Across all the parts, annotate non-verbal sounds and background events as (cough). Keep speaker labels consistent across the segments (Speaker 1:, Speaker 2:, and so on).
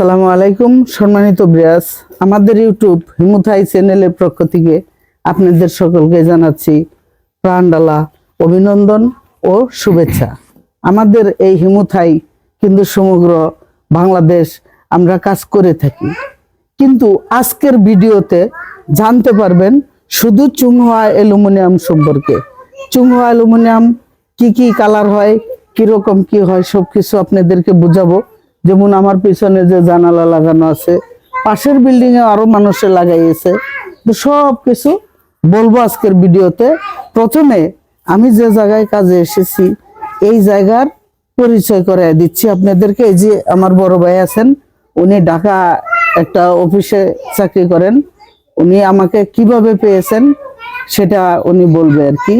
Speaker 1: আসসালামু আলাইকুম, সম্মানিত ব্রিয়াস আমাদের ইউটিউব হিমুথাই চ্যানেলের পক্ষ থেকে আপনাদের সকলকে জানাচ্ছি প্রাণডালা অভিনন্দন ও শুভেচ্ছা। আমাদের এই হিমুথাই কিন্তু সমগ্র বাংলাদেশ আমরা কাজ করে থাকি। কিন্তু আজকের ভিডিওতে জানতে পারবেন শুধু চুংহোয়া অ্যালুমিনিয়াম সম্পর্কে। চুংহোয়া অ্যালুমিনিয়াম কি কি কালার হয়, কীরকম কি হয় সব কিছু আপনাদেরকে বুঝাবো। যেমন আমার পিছনে যে জানালা লাগানো আছে, পাশের বিল্ডিং এ আরও মানুষে লাগাইছে তো সব কিছু বলব আজকের ভিডিওতে। প্রথমে আমি যে জায়গায় কাজে এসেছি, এই জায়গার পরিচয় করে দিচ্ছি আপনাদেরকে। এই যে আমার বড় ভাই আছেন, উনি ঢাকা একটা অফিসে চাকরি করেন। উনি আমাকে কীভাবে পেয়েছেন সেটা উনি বলবে আর কি।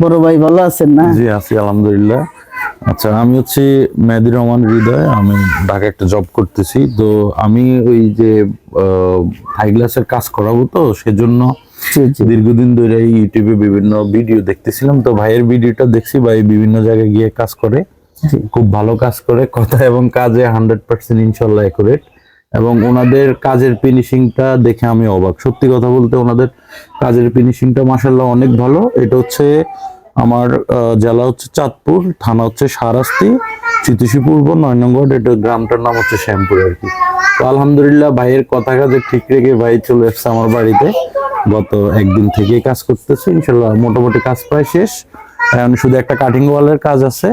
Speaker 1: বড় ভাই ভালো আছেন না?
Speaker 2: জি, আছি, আলহামদুলিল্লাহ। আচ্ছা আমি হচ্ছে মেহেদি রহমান হৃদয় আমি ঢাকা একটা জব করতেছি। তো আমি ওই যে হাই গ্লাসের কাজ করাবো তো সেজন্য দীর্ঘদিন ধরে ইউটিউবে বিভিন্ন ভিডিও দেখতেছিলাম। তো ভাইয়ের ভিডিওটা দেখছি ভাই বিভিন্ন জায়গায় গিয়ে কাজ করে। খুব ভালো কাজ করে কথা এবং কাজে হান্ড্রেড পার্সেন্ট ইনশাল্লাহ অ্যাকুরেট এবং ওনাদের কাজের ফিনিশিংটা দেখে আমি অবাক। সত্যি কথা বলতে ওনাদের কাজের ফিনিশিংটা মাসাল্লাহ অনেক ভালো। এটা হচ্ছে আমার জেলা হচ্ছে চাঁদপুর, থানা হচ্ছে সারাস্তি চিতিশি পূর্ব নয় নম্বর এটা গ্রামটার নাম হচ্ছে শ্যামপুর আর কি। তো আলহামদুলিল্লাহ ভাইয়ের কথা কাজে ঠিক রেখে ভাই চলে এসছে আমার বাড়িতে। গত একদিন থেকেই কাজ করতেছে, ইনশাল্লাহ মোটামুটি কাজ প্রায় শেষ। এখন শুধু একটা কাটিং ওয়ালের কাজ আছে।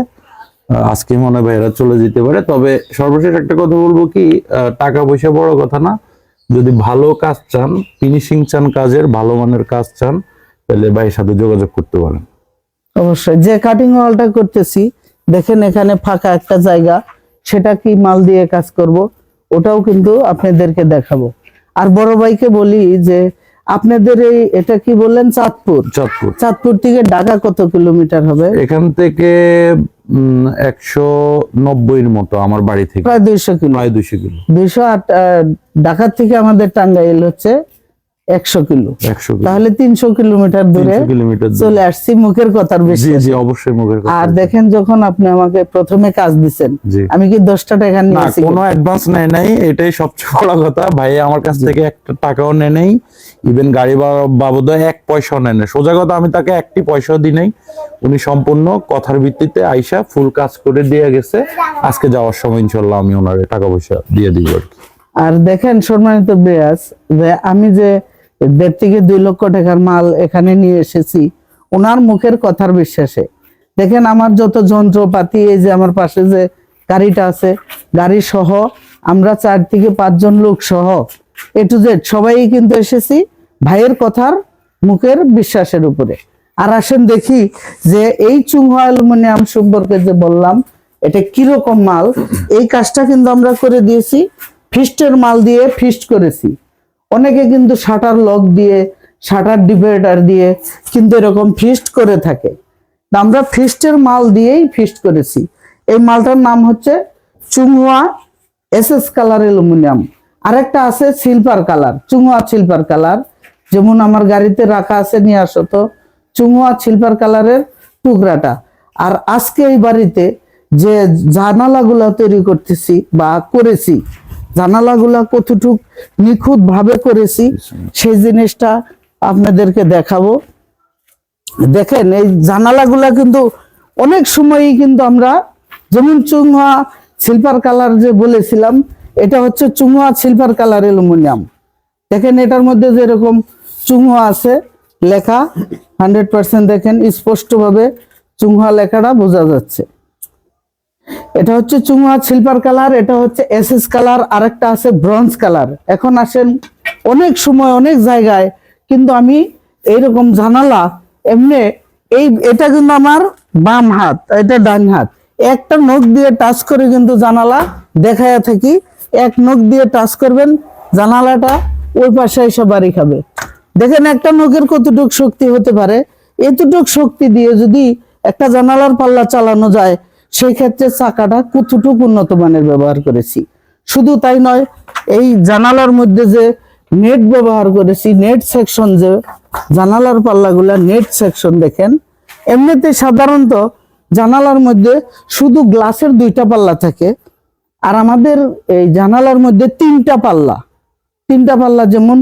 Speaker 2: আজকে মনে হয় ভাইয়েরা চলে যেতে পারে। তবে সর্বশেষ একটা কথা বলব কি টাকা পয়সা বড় কথা না। যদি ভালো কাজ চান ফিনিশিং চান কাজের, ভালো মানের কাজ চান, তাহলে ভাইয়ের সাথে যোগাযোগ করতে পারেন।
Speaker 1: অবশ্যই। যে কাটিং ওয়ালটা করতেছি দেখেন এখানে ফাঁকা একটা জায়গা সেটা কি মাল দিয়ে কাজ করব? ওটাও কিন্তু আপনাদেরকে দেখাবো। আর বড় ভাইকে বলি যে আপনাদের এই এটা কি বললেন চাঁদপুর?
Speaker 2: চাঁদপুর।
Speaker 1: চাঁদপুর থেকে ঢাকা কত কিলোমিটার হবে?
Speaker 2: এখান থেকে একশো নব্বইয়ের মতো আমার বাড়ি থেকে।
Speaker 1: প্রায় দুইশো কিলো।
Speaker 2: প্রায় দুইশো কিলো।
Speaker 1: দুইশো আট আহ, ঢাকা থেকে আমাদের টাঙ্গাইল হচ্ছে একশো কিলো। তাহলে তিনশো কিলোমিটার দূরে। চলে আসছি মুখের কথার বেশি
Speaker 2: অবশ্যই মুখের
Speaker 1: আর দেখেন যখন আপনি আমাকে প্রথমে কাজ দিচ্ছেন আমি কি দশটা টাকা নিয়েছি
Speaker 2: কোনো অ্যাডভান্স নেয় নাই এটাই সবচেয়ে বড় কথা। ভাই আমার কাছ থেকে একটা টাকাও নেয় নাই। ইভেন গাড়ি বাবদ এক পয়সাও নেয় না সোজা কথা আমি তাকে একটি পয়সাও দিই নাই। উনি সম্পূর্ণ কথার ভিত্তিতে আইসা ফুল কাজ করে দিয়ে গেছে। আজকে যাওয়ার সময় ইনশাল্লাহ আমি ওনার টাকা পয়সা দিয়ে দিব আর কি।
Speaker 1: আর দেখেন সম্মানিত যে আমি যে দেড় থেকে দুই লক্ষ টাকার মাল এখানে নিয়ে এসেছি। ওনার মুখের কথার বিশ্বাসে। দেখেন আমার যত যন্ত্রপাতি, এই যে আমার পাশে যে গাড়িটা আছে, গাড়ি সহ আমরা চার থেকে পাঁচজন লোক সহ এ টু জেড সবাই কিন্তু এসেছি ভাইয়ের কথার মুখের বিশ্বাসের উপরে। আর আসেন দেখি যে এই চুংহা অ্যালুমিনিয়াম সম্পর্কে যে বললাম, এটা কীরকম মাল? এই কাজটা কিন্তু আমরা করে দিয়েছি, ফিস্টের মাল দিয়ে ফিস্ট করেছি। অনেকে কিন্তু শাটার লক দিয়ে, শাটার ডিভাইডার দিয়ে কিন্তু এরকম ফিস্ট করে থাকে। আমরা ফিস্টের মাল দিয়েই ফিস্ট করেছি। এই মালটার নাম হচ্ছে Chunghwa S S colour aluminium. আরেকটা আছে silver colour Chunghwa silver colour. যেমন আমার গাড়িতে রাখা আছে, নিয়ে আসো তো। চুংহুয়া সিলভার কালারের টুকরাটা। আর আজকে এই বাড়িতে যে জানালাগুলো তৈরি করতেছি বা করেছি জানালাগুলা কতটুক নিখুঁত ভাবে করেছি, সেই জিনিসটা আপনাদেরকে দেখাবো। দেখেন, এই জানালাগুলা কিন্তু অনেক সময়ই কিন্তু আমরা যেমন চুংহা সিলভার কালার যে বলেছিলাম, এটা হচ্ছে চুংহা সিলভার কালার অ্যালুমিনিয়াম। দেখেন, এটার মধ্যে যেরকম চুংহা আছে লেখা হান্ড্রেড পার্সেন্ট দেখেন, স্পষ্টভাবে চুংহা লেখাটা বোঝা যাচ্ছে। এটা হচ্ছে চুংহা সিলভার কালার এটা হচ্ছে এসএস কালার আরেকটা আছে ব্রঞ্জ কালার এখন আসেন অনেক সময়, অনেক জায়গায়, কিন্তু আমি এইরকম জানালা, এমনি এই, এটা কিন্তু আমার বাম হাত, এটা ডান হাত। একটা নখ দিয়ে টাচ করে কিন্তু জানালা দেখায়া থাকি। এক নখ দিয়ে টাচ করবেন, জানালাটা ওই পাশে এসে বাড়ি খাবে। দেখেন একটা নখের কতটুক শক্তি হতে পারে। এতটুক শক্তি দিয়ে যদি একটা জানালার পাল্লা চালানো যায় সেই ক্ষেত্রে চাকাটা কতটুক উন্নত মানের ব্যবহার করেছি? শুধু তাই নয়, এই জানালার মধ্যে যে নেট ব্যবহার করেছি, নেট সেকশন যে জানালার পাল্লাগুলা নেট সেকশন দেখেন, এমনিতে সাধারণত জানালার মধ্যে শুধু গ্লাসের দুইটা পাল্লা থাকে আর আমাদের এই জানালার মধ্যে তিনটা পাল্লা। তিনটা পাল্লা যেমন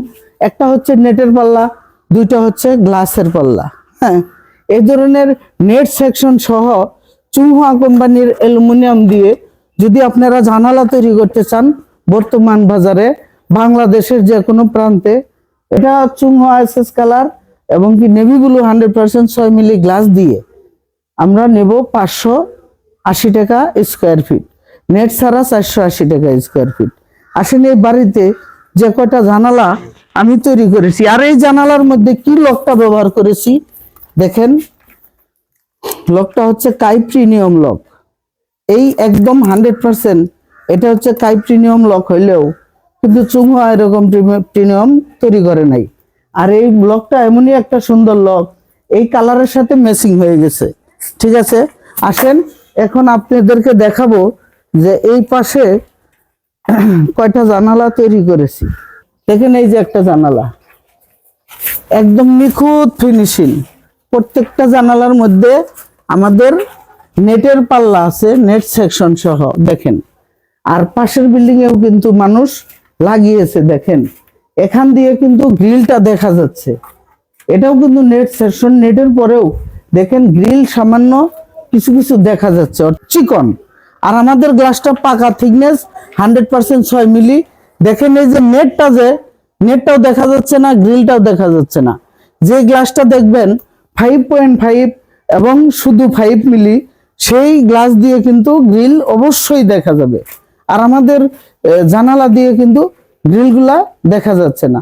Speaker 1: একটা হচ্ছে নেটের পাল্লা, দুইটা হচ্ছে গ্লাসের পাল্লা হ্যাঁ? এই ধরনের নেট সেকশন সহ চুংহুয়া কোম্পানির অ্যালুমিনিয়াম দিয়ে যদি আপনারা জানালা তৈরি করতে চান, বর্তমান বাজারে, বাংলাদেশের যে কোনো প্রান্তে, এটা চুংহুয়া এসএস কালার এবং কি নেভি ব্লু হান্ড্রেড পার্সেন্ট ছয় মিলি গ্লাস দিয়ে আমরা নেব পাঁচশো আশি টাকা স্কোয়ার ফিট নেট ছাড়া চারশো আশি টাকা স্কোয়ার ফিট আসেন এই বাড়িতে যে কয়টা জানালা আমি তৈরি করেছি। আর এই জানালার মধ্যে কি লকটা ব্যবহার করেছি, দেখেন। লকটা হচ্ছে কাই প্রিমিয়াম লক এই একদম হান্ড্রেড পার্সেন্ট এটা হচ্ছে কাই প্রিমিয়াম লক হইলেও কিন্তু চুংহা এরকম প্রিমিয়াম তৈরি করে নাই। আর এই লকটা এমনই একটা সুন্দর লক এই কালারের সাথে ম্যাচিং হয়ে গেছে। ঠিক আছে? আসেন, এখন আপনাদেরকে দেখাবো যে এই পাশে (clears throat) কয়টা জানালা তৈরি করেছি। দেখেন এই যে একটা জানালা। একদম নিখুঁত ফিনিশিং প্রত্যেকটা জানালার মধ্যে আমাদের নেটের পাল্লা আছে, নেট সেকশন সহ, দেখেন। আর পাশের বিল্ডিং এও কিন্তু মানুষ লাগিয়েছে, দেখেন। এখান দিয়ে কিন্তু গ্রিলটা দেখা যাচ্ছে। এটাও কিন্তু নেট সেকশন, নেটের পরেও, দেখেন, গ্রিল সামান্য কিছু কিছু দেখা যাচ্ছে। চিকন। আর আমাদের গ্লাসটা পাকা থিকনেস, হান্ড্রেড পার্সেন্ট ছয় মিলি। দেখেন, এই যে নেটটা যে, নেটটাও দেখা যাচ্ছে না, গ্রিলটাও দেখা যাচ্ছে না। যে গ্লাসটা দেখবেন ফাইভ পয়েন্ট ফাইভ এবং শুধু ফাইভ মিলি, সেই গ্লাস দিয়ে কিন্তু গ্রিল অবশ্যই দেখা যাবে। আর আমাদের জানালা দিয়ে কিন্তু গ্রিলগুলা দেখা যাচ্ছে না।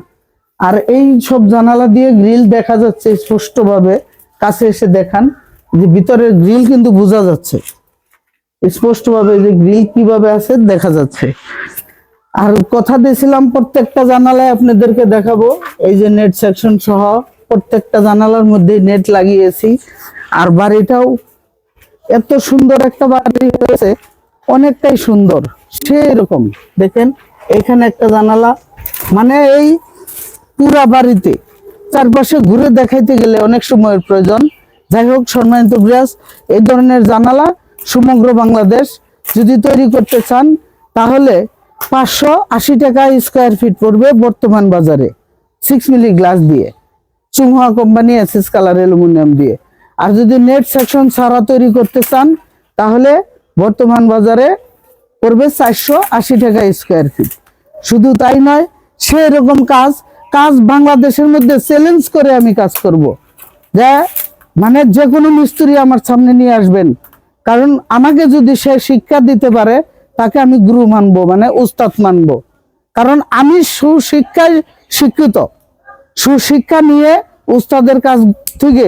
Speaker 1: আর এই সব জানালা দিয়ে গ্রিল দেখা যাচ্ছে স্পষ্টভাবে। কাছে এসে দেখান যে ভিতরের গ্রিল কিন্তু বোঝা যাচ্ছে। স্পষ্টভাবে যে গ্রিল কীভাবে আছে দেখা যাচ্ছে। আর কথা দিয়েছিলাম প্রত্যেকটা জানালায় আপনাদেরকে দেখাবো। এই যে নেট সেকশন সহ প্রত্যেকটা জানালার মধ্যে নেট লাগিয়েছি। আর বাড়িটাও এত সুন্দর একটা বাড়ি হয়েছে, অনেকটাই সুন্দর, সেরকম। দেখেন, এখানে একটা জানালা মানে এই পুরা বাড়িতে। চারপাশে ঘুরে দেখাইতে গেলে অনেক সময়ের প্রয়োজন। যাই হোক, সম্মানিত ব্রিয়াস এই ধরনের জানালা সমগ্র বাংলাদেশ যদি তৈরি করতে চান, তাহলে পাঁচশো আশি টাকা স্কোয়ার ফিট পড়বে বর্তমান বাজারে সিক্স মিলি গ্লাস দিয়ে। Chunghwa company SS colour aluminium দিয়ে। আর যদি নেট সেকশন ছাড়া তৈরি করতে চান, তাহলে বর্তমান বাজারে পড়বে চারশো আশি টাকা স্কোয়ার ফিট শুধু তাই নয়, সেরকম কাজ কাজ বাংলাদেশের মধ্যে চ্যালেঞ্জ করে আমি কাজ করব। যে মানে যে কোনো মিস্ত্রি আমার সামনে নিয়ে আসবেন। কারণ আমাকে যদি সে শিক্ষা দিতে পারে, তাকে আমি গুরু মানবো মানে উস্তাদ মানবো। কারণ আমি সুশিক্ষায় শিক্ষিত। সুশিক্ষা নিয়ে উস্তাদের কাজ থেকে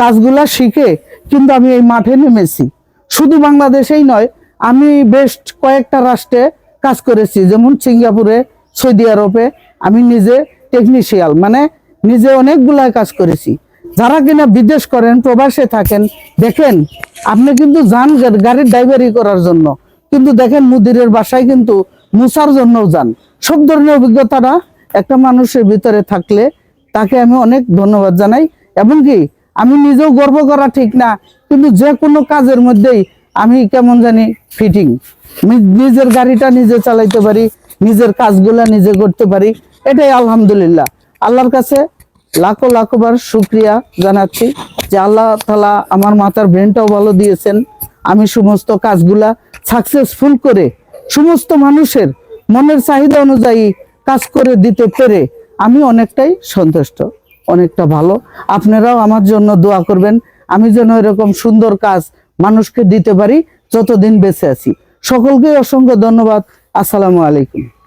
Speaker 1: কাজগুলা শিখে কিন্তু আমি এই মাঠে নেমেছি। শুধু বাংলাদেশেই নয়, আমি বেশ কয়েকটা রাষ্ট্রে কাজ করেছি, যেমন সিঙ্গাপুরে, সৌদি আরবে। আমি নিজে টেকনিশিয়াল মানে নিজে অনেকগুলা কাজ করেছি। যারা কিনা বিদেশ করেন, প্রবাসে থাকেন, দেখেন, আপনি কিন্তু যান গাড়ির ড্রাইভারি করার জন্য। কিন্তু দেখেন, মুদিরের বাসায় কিন্তু মুসার জন্যও যান। সব ধরনের অভিজ্ঞতাটা একটা মানুষের ভিতরে থাকলে তাকে আমি অনেক ধন্যবাদ জানাই। এবং কি, আমি নিজেও গর্ব করা ঠিক না, কিন্তু যে কোনো কাজের মধ্যেই আমি কেমন জানি ফিটিং নিজের গাড়িটা নিজে চালাইতে পারি, নিজের কাজগুলা নিজে করতে পারি, এটাই আলহামদুলিল্লাহ। আল্লাহর কাছে লাখো লাখো বার শুক্রিয়া জানাচ্ছি যে আল্লাহ তালা আমার মাথার ব্রেনটাও ভালো দিয়েছেন। আমি সমস্ত কাজগুলা সাকসেসফুল করে, সমস্ত মানুষের মনের চাহিদা অনুযায়ী কাজ করে দিতে পেরে আমি অনেকটাই সন্তুষ্ট, অনেকটা ভালো। আপনারাও আমার জন্য দোয়া করবেন, আমি যেন এরকম সুন্দর কাজ মানুষকে দিতে পারি, যতদিন বেঁচে আছি। সকলকে অসংখ্য ধন্যবাদ। আসসালামু আলাইকুম।